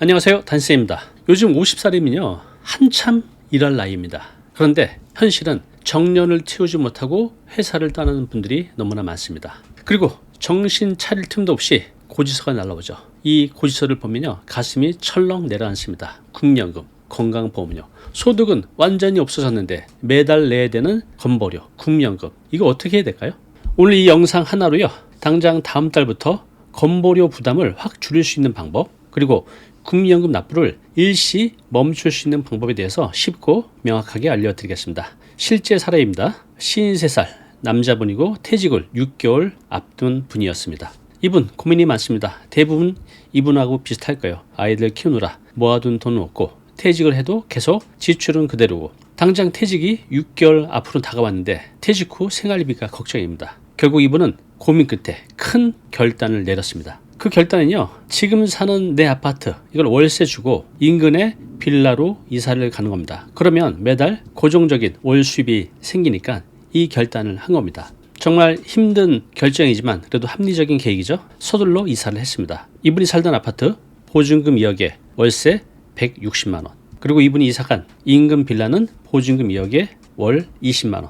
안녕하세요. 단쌤입니다. 요즘 50살이면요. 한참 일할 나이입니다. 그런데 현실은 정년을 채우지 못하고 회사를 떠나는 분들이 너무나 많습니다. 그리고 정신 차릴 틈도 없이 고지서가 날라오죠. 이 고지서를 보면요. 가슴이 철렁 내려앉습니다. 국연금, 건강보험료, 소득은 완전히 없어졌는데 매달 내야 되는 건보료, 국연금. 이거 어떻게 해야 될까요? 오늘 이 영상 하나로요. 당장 다음 달부터 건보료 부담을 확 줄일 수 있는 방법, 그리고 국민연금 납부를 일시 멈출 수 있는 방법에 대해서 쉽고 명확하게 알려드리겠습니다. 실제 사례입니다. 53살 남자분이고 퇴직을 6개월 앞둔 분이었습니다. 이분 고민이 많습니다. 대부분 이분하고 비슷할 거예요. 아이들 키우느라 모아둔 돈은 없고 퇴직을 해도 계속 지출은 그대로고 당장 퇴직이 6개월 앞으로 다가왔는데 퇴직 후 생활비가 걱정입니다. 결국 이분은 고민 끝에 큰 결단을 내렸습니다. 그 결단은요, 지금 사는 내 아파트, 이걸 월세 주고 인근의 빌라로 이사를 가는 겁니다. 그러면 매달 고정적인 월 수입이 생기니까 이 결단을 한 겁니다. 정말 힘든 결정이지만 그래도 합리적인 계획이죠. 서둘러 이사를 했습니다. 이분이 살던 아파트 보증금 2억에 월세 160만 원. 그리고 이분이 이사간 인근 빌라는 보증금 2억에 월 20만 원.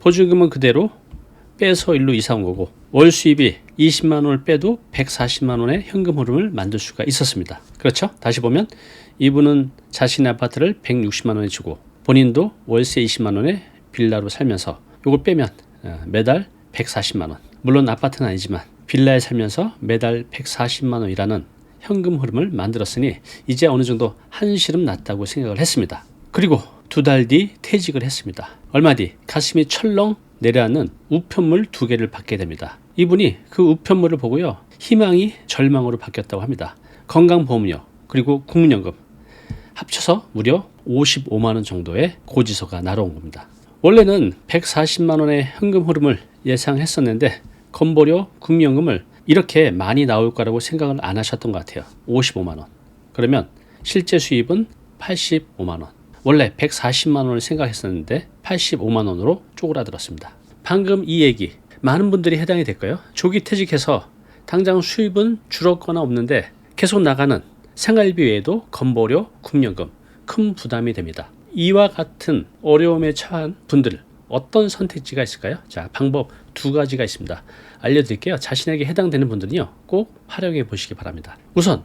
보증금은 그대로 빼서 일로 이사 온 거고 월 수입이 20만 원을 빼도 140만 원의 현금 흐름을 만들 수가 있었습니다. 그렇죠? 다시 보면 이분은 자신의 아파트를 160만 원에 주고 본인도 월세 20만 원에 빌라로 살면서 이걸 빼면 어, 매달 140만 원. 물론 아파트는 아니지만 빌라에 살면서 매달 140만 원이라는 현금 흐름을 만들었으니 이제 어느 정도 한시름 났다고 생각을 했습니다. 그리고 두 달 뒤 퇴직을 했습니다. 얼마 뒤 가슴이 철렁 내려앉는 우편물 두 개를 받게 됩니다. 이분이 그 우편물을 보고요. 희망이 절망으로 바뀌었다고 합니다. 건강보험료 그리고 국민연금 합쳐서 무려 55만 원 정도의 고지서가 날아온 겁니다. 원래는 140만 원의 현금 흐름을 예상했었는데 건보료 국민연금을 이렇게 많이 나올 거라고 생각을 안 하셨던 것 같아요. 55만 원. 그러면 실제 수입은 85만 원. 원래 140만 원을 생각했었는데 85만 원으로 쪼그라들었습니다. 방금 이 얘기 많은 분들이 해당이 될까요? 조기 퇴직해서 당장 수입은 줄었거나 없는데 계속 나가는 생활비 외에도 건보료, 국연금 큰 부담이 됩니다. 이와 같은 어려움에 처한 분들 어떤 선택지가 있을까요? 자, 방법 두 가지가 있습니다. 알려드릴게요. 자신에게 해당되는 분들은요, 꼭 활용해 보시기 바랍니다. 우선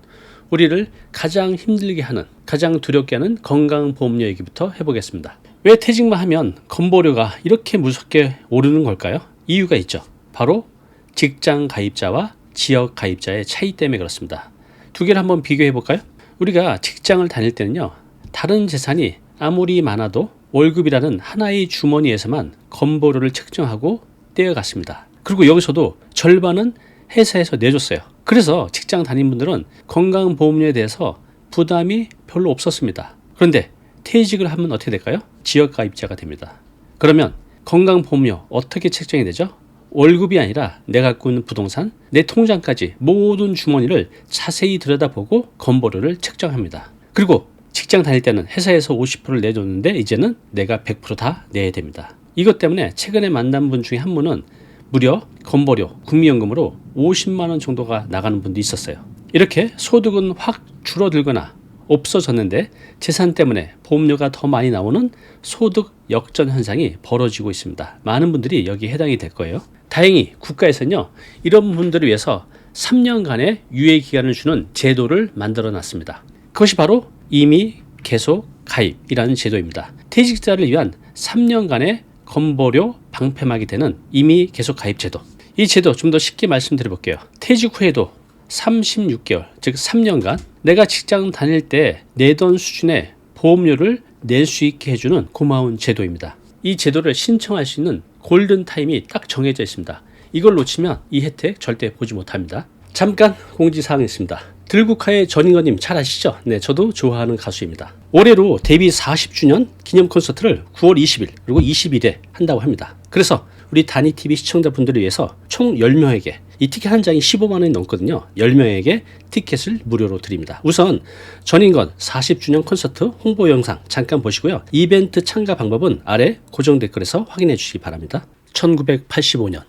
우리를 가장 힘들게 하는, 가장 두렵게 하는 건강보험료 얘기부터 해보겠습니다. 왜 퇴직만 하면 건보료가 이렇게 무섭게 오르는 걸까요? 이유가 있죠. 바로 직장 가입자와 지역 가입자의 차이 때문에 그렇습니다. 두 개를 한번 비교해 볼까요? 우리가 직장을 다닐 때는요, 다른 재산이 아무리 많아도 월급이라는 하나의 주머니에서만 건보료를 측정하고 떼어갔습니다. 그리고 여기서도 절반은 회사에서 내줬어요. 그래서 직장 다닌 분들은 건강보험료에 대해서 부담이 별로 없었습니다. 그런데 퇴직을 하면 어떻게 될까요? 지역 가입자가 됩니다. 그러면 건강 보험료 어떻게 책정이 되죠? 월급이 아니라 내가 갖고 있는 부동산, 내 통장까지 모든 주머니를 자세히 들여다보고 건보료를 책정합니다. 그리고 직장 다닐 때는 회사에서 50%를 내줬는데 이제는 내가 100%다 내야 됩니다. 이것 때문에 최근에 만난 분 중에 한 분은 무려 건보료, 국민연금으로 50만 원 정도가 나가는 분도 있었어요. 이렇게 소득은 확 줄어들거나 없어졌는데 재산 때문에 보험료가 더 많이 나오는 소득 역전 현상이 벌어지고 있습니다. 많은 분들이 여기에 해당이 될 거예요. 다행히 국가에서는요, 이런 분들을 위해서 3년간의 유예 기간을 주는 제도를 만들어 놨습니다. 그것이 바로 이미 계속 가입이라는 제도입니다. 퇴직자를 위한 3년간의 건보료 방패막이 되는 이미 계속 가입 제도. 이 제도 좀 더 쉽게 말씀드려 볼게요. 퇴직 후에도 36개월, 즉 3년간 내가 직장 다닐 때 내던 수준의 보험료를 낼 수 있게 해주는 고마운 제도입니다. 이 제도를 신청할 수 있는 골든 타임이 딱 정해져 있습니다. 이걸 놓치면 이 혜택 절대 보지 못합니다. 잠깐 공지사항이 있습니다. 들국화의 전인거님 잘 아시죠? 네, 저도 좋아하는 가수입니다. 올해로 데뷔 40주년 기념 콘서트를 9월 20일 그리고 20일에 한다고 합니다. 그래서 우리 다니TV 시청자분들을 위해서 총 10명에게 이 티켓 한 장이 15만 원이 넘거든요. 10명에게 티켓을 무료로 드립니다. 우선 전인건 40주년 콘서트 홍보 영상 잠깐 보시고요. 이벤트 참가 방법은 아래 고정 댓글에서 확인해 주시기 바랍니다. 1985년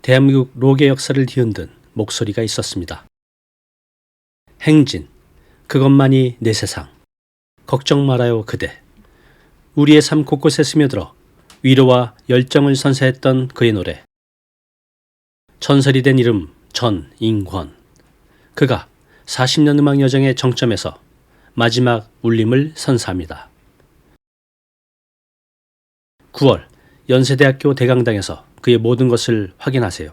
대한민국 록의 역사를 뒤흔든 목소리가 있었습니다. 행진 그것만이 내 세상. 걱정 말아요, 그대. 우리의 삶 곳곳에 스며들어 위로와 열정을 선사했던 그의 노래. 전설이 된 이름 전인권. 그가 40년 음악 여정의 정점에서 마지막 울림을 선사합니다. 9월 연세대학교 대강당에서 그의 모든 것을 확인하세요.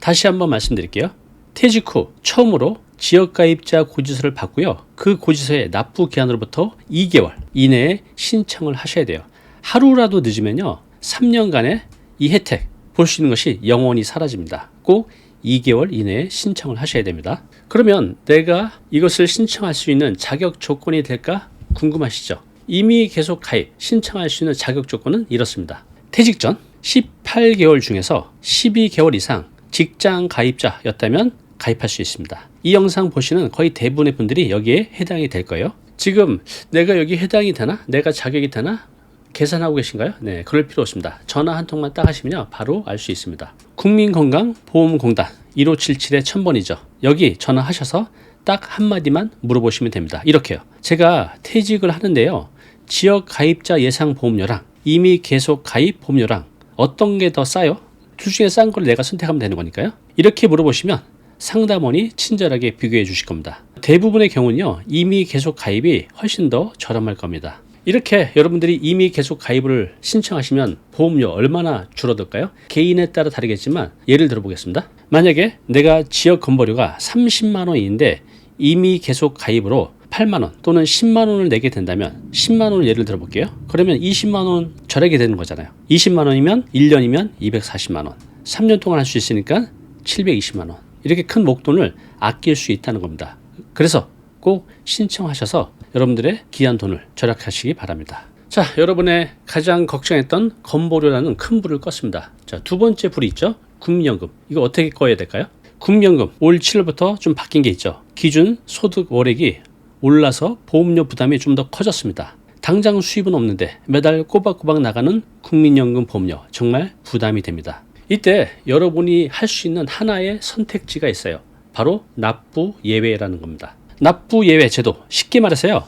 다시 한번 말씀드릴게요. 퇴직 후 처음으로 지역가입자 고지서를 받고요. 그 고지서의 납부 기한으로부터 2개월 이내에 신청을 하셔야 돼요. 하루라도 늦으면요. 3년간의 이 혜택 볼 수 있는 것이 영원히 사라집니다. 꼭 2개월 이내에 신청을 하셔야 됩니다. 그러면 내가 이것을 신청할 수 있는 자격 조건이 될까 궁금하시죠? 이미 계속 가입, 신청할 수 있는 자격 조건은 이렇습니다. 퇴직 전 18개월 중에서 12개월 이상 직장 가입자였다면 가입할 수 있습니다. 이 영상 보시는 거의 대부분의 분들이 여기에 해당이 될 거예요. 지금 내가 여기 해당이 되나? 내가 자격이 되나? 계산하고 계신가요? 네, 그럴 필요 없습니다. 전화 한 통만 딱 하시면 바로 알 수 있습니다. 국민건강보험공단 1577의 1000번이죠. 여기 전화하셔서 딱 한마디만 물어보시면 됩니다. 이렇게요. 제가 퇴직을 하는데요. 지역 가입자 예상 보험료랑 이미 계속 가입 보험료랑 어떤 게 더 싸요? 둘 중에 싼 걸 내가 선택하면 되는 거니까요. 이렇게 물어보시면 상담원이 친절하게 비교해 주실 겁니다. 대부분의 경우는요, 이미 계속 가입이 훨씬 더 저렴할 겁니다. 이렇게 여러분들이 이미 계속 가입을 신청하시면 보험료 얼마나 줄어들까요? 개인에 따라 다르겠지만 예를 들어 보겠습니다. 만약에 내가 지역 건보료가 30만 원인데 이미 계속 가입으로 8만 원 또는 10만 원을 내게 된다면 10만 원을 예를 들어 볼게요. 그러면 20만 원 절약이 되는 거잖아요. 20만 원이면 1년이면 240만 원. 3년 동안 할 수 있으니까 720만 원. 이렇게 큰 목돈을 아낄 수 있다는 겁니다. 그래서 꼭 신청하셔서 여러분들의 귀한 돈을 절약하시기 바랍니다. 자, 여러분의 가장 걱정했던 건보료라는 큰 불을 껐습니다. 자, 두 번째 불이 있죠? 국민연금. 이거 어떻게 꺼야 될까요? 국민연금 올 7월부터 좀 바뀐 게 있죠. 기준 소득 월액이 올라서 보험료 부담이 좀 더 커졌습니다. 당장 수입은 없는데 매달 꼬박꼬박 나가는 국민연금 보험료 정말 부담이 됩니다. 이때 여러분이 할 수 있는 하나의 선택지가 있어요. 바로 납부 예외라는 겁니다. 납부 예외 제도 쉽게 말해서요.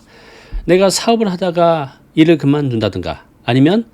내가 사업을 하다가 일을 그만둔다든가 아니면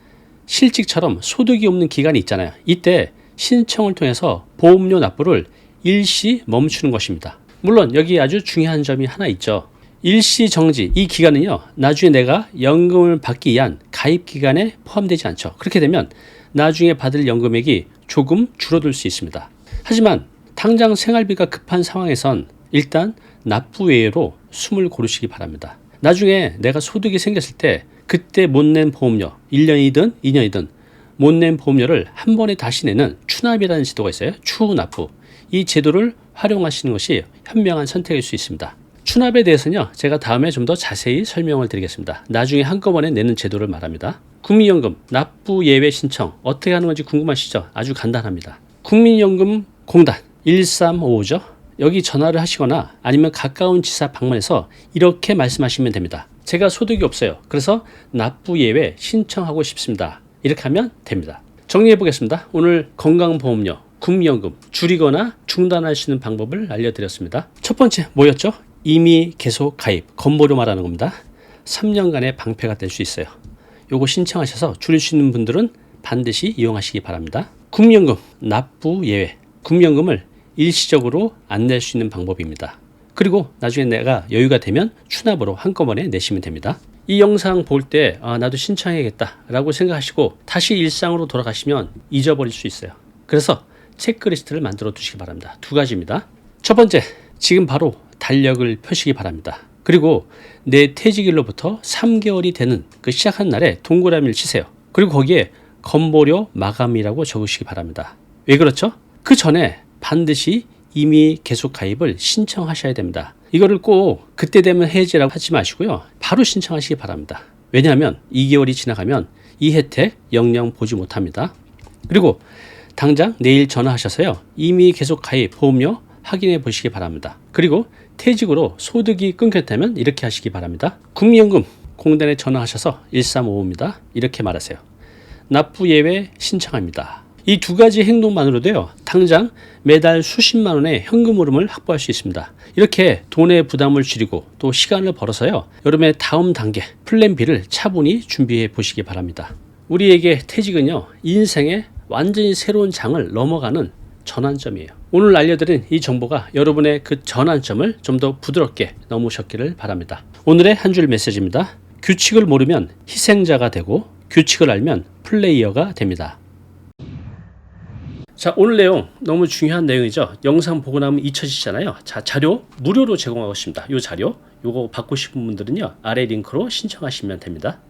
실직처럼 소득이 없는 기간이 있잖아요. 이때 신청을 통해서 보험료 납부를 일시 멈추는 것입니다. 물론 여기 아주 중요한 점이 하나 있죠. 일시 정지 이 기간은요 나중에 내가 연금을 받기 위한 가입 기간에 포함되지 않죠 그렇게 되면 나중에 받을 연금액이 조금 줄어들 수 있습니다 하지만 당장 생활비가 급한 상황에선 일단 납부 외로 숨을 고르시기 바랍니다 나중에 내가 소득이 생겼을 때 그때 못 낸 보험료 1년이든 2년이든 못 낸 보험료를 한 번에 다시 내는 추납이라는 제도가 있어요 추후 납부 이 제도를 활용하시는 것이 현명한 선택일 수 있습니다 추납에 대해서는요, 제가 다음에 좀 더 자세히 설명을 드리겠습니다. 나중에 한꺼번에 내는 제도를 말합니다. 국민연금 납부 예외 신청 어떻게 하는 건지 궁금하시죠? 아주 간단합니다. 국민연금 공단 1355죠. 여기 전화를 하시거나 아니면 가까운 지사 방문해서 이렇게 말씀하시면 됩니다. 제가 소득이 없어요. 그래서 납부 예외 신청하고 싶습니다. 이렇게 하면 됩니다. 정리해 보겠습니다. 오늘 건강보험료, 국민연금 줄이거나 중단할 수 있는 방법을 알려드렸습니다. 첫 번째 뭐였죠? 이미 계속 가입, 건보료 말하는 겁니다. 3년간의 방패가 될 수 있어요. 요거 신청하셔서 줄일 수 있는 분들은 반드시 이용하시기 바랍니다. 국민연금 납부 예외. 국민연금을 일시적으로 안 낼 수 있는 방법입니다. 그리고 나중에 내가 여유가 되면 추납으로 한꺼번에 내시면 됩니다. 이 영상 볼 때 아, 나도 신청해야겠다 라고 생각하시고 다시 일상으로 돌아가시면 잊어버릴 수 있어요. 그래서 체크리스트를 만들어 두시기 바랍니다. 두 가지입니다. 첫 번째, 지금 바로 달력을 펴시기 바랍니다. 그리고 내 퇴직일로부터 3개월이 되는 그 시작한 날에 동그라미를 치세요. 그리고 거기에 건보료 마감이라고 적으시기 바랍니다. 왜 그렇죠? 그 전에 반드시 이미 계속 가입을 신청하셔야 됩니다. 이거를 꼭 그때 되면 해지라고 하지 마시고요. 바로 신청하시기 바랍니다. 왜냐하면 2개월이 지나가면 이 혜택 영영 보지 못합니다. 그리고 당장 내일 전화하셔서요. 이미 계속 가입 보험료 확인해 보시기 바랍니다. 그리고 퇴직으로 소득이 끊겼다면 이렇게 하시기 바랍니다. 국민연금 공단에 전화하셔서 1355입니다. 이렇게 말하세요. 납부 예외 신청합니다. 이 두 가지 행동만으로도요, 당장 매달 수십만 원의 현금 흐름을 확보할 수 있습니다. 이렇게 돈의 부담을 줄이고 또 시간을 벌어서요, 여름의 다음 단계 플랜 B를 차분히 준비해 보시기 바랍니다. 우리에게 퇴직은요, 인생의 완전히 새로운 장을 넘어가는 전환점이에요. 오늘 알려드린 이 정보가 여러분의 그 전환점을 좀 더 부드럽게 넘으셨기를 바랍니다. 오늘의 한 줄 메시지입니다. 규칙을 모르면 희생자가 되고 규칙을 알면 플레이어가 됩니다. 자, 오늘 내용 너무 중요한 내용이죠. 영상 보고 나면 잊혀지잖아요. 자, 자료 무료로 제공하고 있습니다. 이 자료, 요거 받고 싶은 분들은요, 아래 링크로 신청하시면 됩니다.